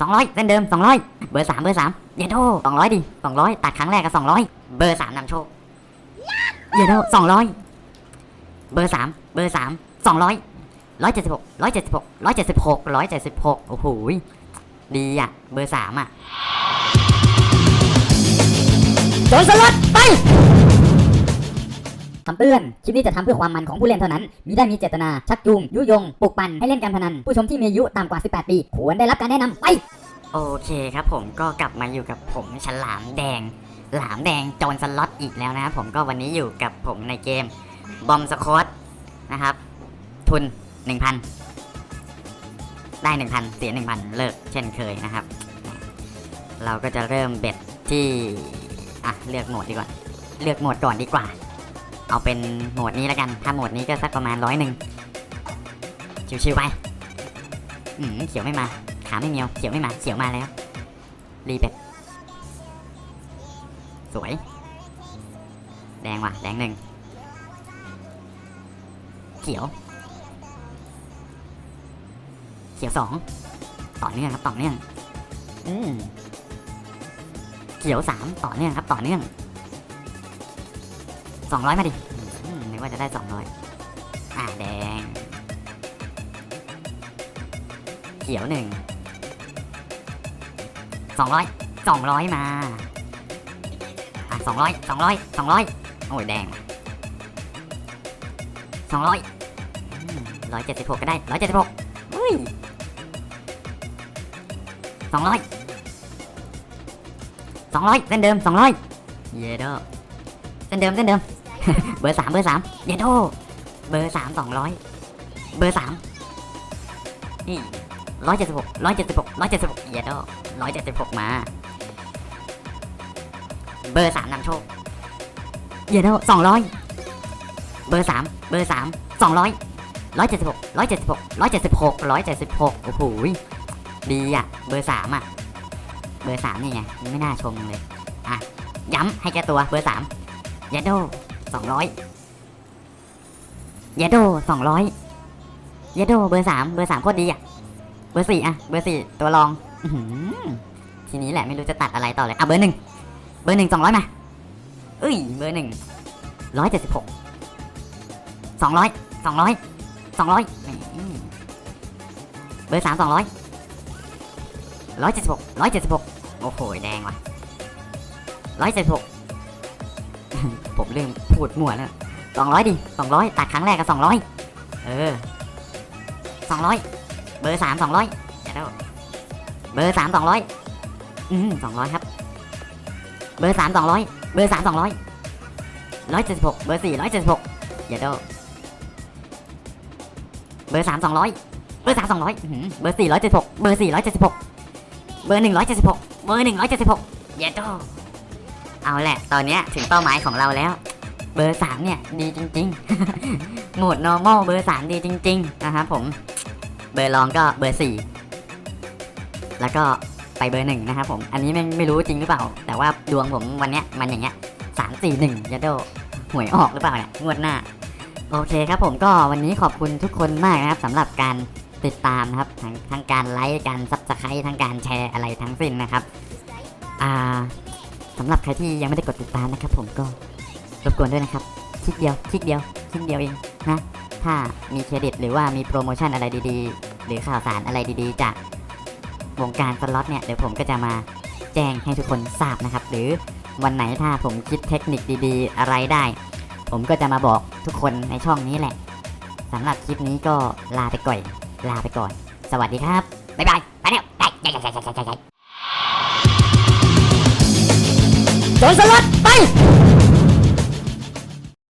สองร้อยเส้นเดิมสองร้อยเบอร์สามเบอร์สามเยโดสองร้อยดิสองร้อยตัดครั้งแรกก็สองร้อยเบอร์สามนำโชค เยโดสองร้อยเบอร์สามเบอร์สามสองร้อยร้อยเจ็ดสิบหกร้อยเจ็ดสิบหกร้อยเจ็ดสิบหกร้อยเจ็ดสิบหกโอ้โห ดีอะ เบอร์สามอะโจนสลัดไป คำเตือน คลิปนี้จะทำเพื่อความมันของผู้เล่นเท่านั้น มิได้มีเจตนา ชักจูง ยุยง ปลุกปั่น ให้เล่นการพนัน ผู้ชมที่มีอายุต่ำกว่า 18 ปี ควรได้รับการแนะนำไป โอเคครับผมก็กลับมาอยู่กับผมฉลามแดง หลามแดงโจรสล็อตอีกแล้วนะครับผมก็วันนี้อยู่กับผมในเกมบอมสคอตนะครับ ทุน 1,000 ได้ 1,000 เสีย 1,000 เลิกเช่นเคยนะครับ เราก็จะเริ่มเบ็ดที่ อะ เลือกโหมดดีกว่า เลือกโหมดก่อนดีกว่า เอาเป็นโหมดนี้แล้วกัน ถ้าโหมดนี้ก็สักประมาณร้อยหนึ่งชิวๆไป อืมเขียวไม่มา ขาไม่เมียวเขียวไม่มาเขียวมาแล้ว รีเป็ด สวย แดงว่ะ แดงหนึ่ง เขียว เขียวสอง ต่อเนื่องครับ ต่อเนื่อง อืมเขียวสามต่อเนื่องครับ ต่อเนื่อง สองร้อยมาดิอืมนึกว่าจะได้สองร้อยอ่าแดง เขียวหนึ่งสองร้อยสองร้อยมา อะสองร้อยสองร้อยสองร้อยโอ้ยแดงสองร้อยร้อยเจ็ดสิบหกก็ได้ร้อยเจ็ดสิบหกอุ้ยสองร้อยสองร้อยเส้นเดิมสองร้อยเยโดเส้นเดิมเส้นเดิม เบอร์สามเบอร์สามเยโดเบอร์สามสองร้อยเบอร์สามนี่ร้อยเจ็ดสิบหกร้อยเจ็ดสิบหกร้อยเจ็ดสิบหกเยโดร้อยเจ็ดสิบหกมา เบอร์สามนำโชคเยโดสองร้อยเบอร์สามเบอร์สามสองร้อยร้อยเจ็ดสิบหกร้อยเจ็ดสิบหกร้อยเจ็ดสิบหกร้อยเจ็ดสิบหกโอ้โหดีอะ เบอร์สามอะ เบอร์สามนี่ไง ไม่น่าชมเลย อะ ย้ำให้แกตัว เบอร์สามเยโด สองร้อยเยโดสองร้อยเยโดเบอร์สามเบอร์สามโคตรดีอะ เบอร์สี่อะ เบอร์สี่ตัวรองอทีนี้แหละไม่รู้จะตัดอะไรต่อเลย อะเบอร์หนึ่ง เบอร์หนึ่งสองร้อยมาเอ้ย เบอร์หนึ่งร้อยเจ็ดสิบหกสองร้อยสองร้อยสองร้อยเบอร์สามสองร้อยร้อยเจ็ดสิบหกร้อยเจ็ดสิบหกโอ้โหแดงว่ะร้อยเจ็ดสิบหก ผมลืมพูดมั่วแล้วสองร้อยดิสองร้อยตัดครั้งแรกก็สองร้อยเออสองร้อยเบอร์สามสองร้อยอย่าเด้าเบอร์สามสองร้อยอืมสองร้อยครับ เบอร์สามสองร้อยเบอร์สามสองร้อยร้อยเจ็ดสิบหกเบอร์สี่ร้อยเจ็ดสิบหกอย่าเด้าเบอร์สามสองร้อยเบอร์สามสองร้อยเบอร์สี่ร้อยเจ็ดสิบหกเบอร์สี่ร้อยเจ็ดสิบหกเบอร์หนึ่งร้อยเจ็ดสิบหกเบอร์หนึ่งร้อยเจ็ดสิบหกอย่าเด้า เอาแหละ ตอนนี้ถึงเป้าหมายของเราแล้ว เบอร์สามเนี่ยดีจริงๆ โหมด normal เบอร์สามดีจริง ๆ นะครับผม เบอร์รองก็เบอร์สี่แล้วก็ไปเบอร์หนึ่งนะครับผม อันนี้ไม่ไม่รู้จริงหรือเปล่า แต่ว่าดวงผมวันเนี้ยมันอย่างเงี้ยสามสี่หนึ่งยัดโดหวยออกหรือเปล่าเนี่ยงวดหน้า โอเคครับผมก็วันนี้ขอบคุณทุกคนมากนะครับสำหรับการติดตามนะครับทั้งทั้งการไลค์การซับสไครต์ทั้งการแชร์อะไรทั้งสิ้นนะครับ อ่า สำหรับใครที่ยังไม่ได้กดติดตามนะครับ ผมก็รบกวนด้วยนะครับคลิกเดียวคลิกเดียวคลิกเดียวเองนะถ้ามีเครดิตหรือว่ามีโปรโมชั่นอะไรดีๆ หรือข่าวสารอะไรดีๆ จากวงการสล็อตเนี่ยเดี๋ยวผมก็จะมาแจ้งให้ทุกคนทราบนะครับ หรือวันไหนถ้าผมคิดเทคนิคดีๆ อะไรได้ ผมก็จะมาบอกทุกคนในช่องนี้แหละสำหรับคลิปนี้ก็ลาไปก่อนลาไปก่อน สวัสดีครับบ๊ายบายไปแล้วไป โดนสลัดไป